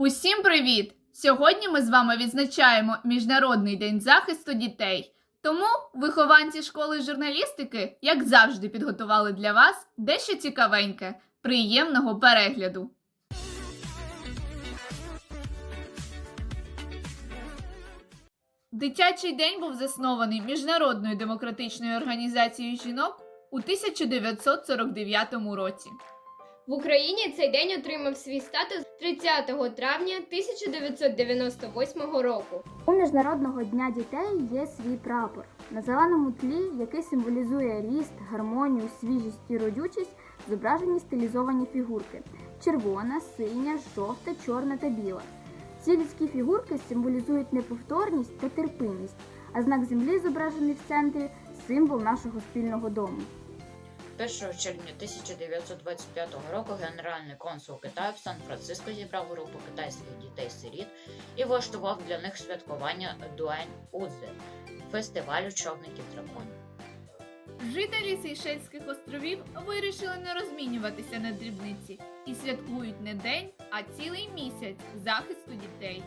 Усім привіт! Сьогодні ми з вами відзначаємо Міжнародний день захисту дітей. Тому вихованці школи журналістики, як завжди, підготували для вас дещо цікавеньке. Приємного перегляду! Дитячий день був заснований Міжнародною демократичною організацією жінок у 1949 році. В Україні цей день отримав свій статус 30 травня 1998 року. У Міжнародного дня дітей є свій прапор. На зеленому тлі, який символізує ріст, гармонію, свіжість і родючість, зображені стилізовані фігурки: червона, синя, жовта, чорна та біла. Ці людські фігурки символізують неповторність та терпимість, а знак землі, зображений в центрі, символ нашого спільного дому. 1 червня 1925 року генеральний консул Китаю в Сан-Франциско зібрав групу китайських дітей-сиріт і влаштував для них святкування Дуань Удзе фестивалю човників драконів. Жителі Сейшельських островів вирішили не розмінюватися на дрібниці і святкують не день, а цілий місяць захисту дітей.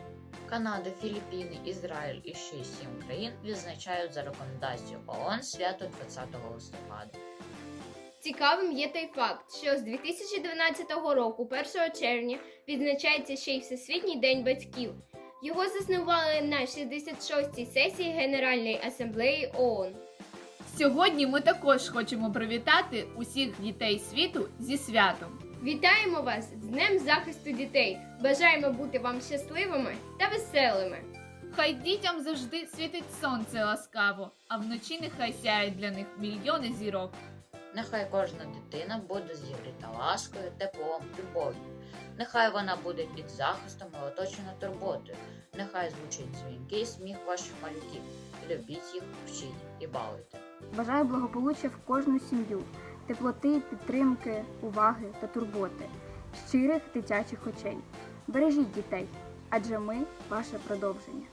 Канада, Філіппіни, Ізраїль і ще сім країн відзначають за рекомендацією ООН свято 20 листопада. Цікавим є той факт, що з 2012 року, 1 червня, відзначається ще й Всесвітній день батьків. Його заснували на 66-й сесії Генеральної асамблеї ООН. Сьогодні ми також хочемо привітати усіх дітей світу зі святом. Вітаємо вас з Днем захисту дітей! Бажаємо бути вам щасливими та веселими! Хай дітям завжди світить сонце ласкаво, а вночі нехай сяють для них мільйони зірок. Нехай кожна дитина буде зігріта ласкою, теплом, любов'ю. Нехай вона буде під захистом і оточена турботою. Нехай звучить дзвінкий сміх ваших малюків. Любіть їх, вчіть і балуйте. Бажаю благополуччя в кожну сім'ю, теплоти, підтримки, уваги та турботи, щирих дитячих очей. Бережіть дітей, адже ми ваше продовження.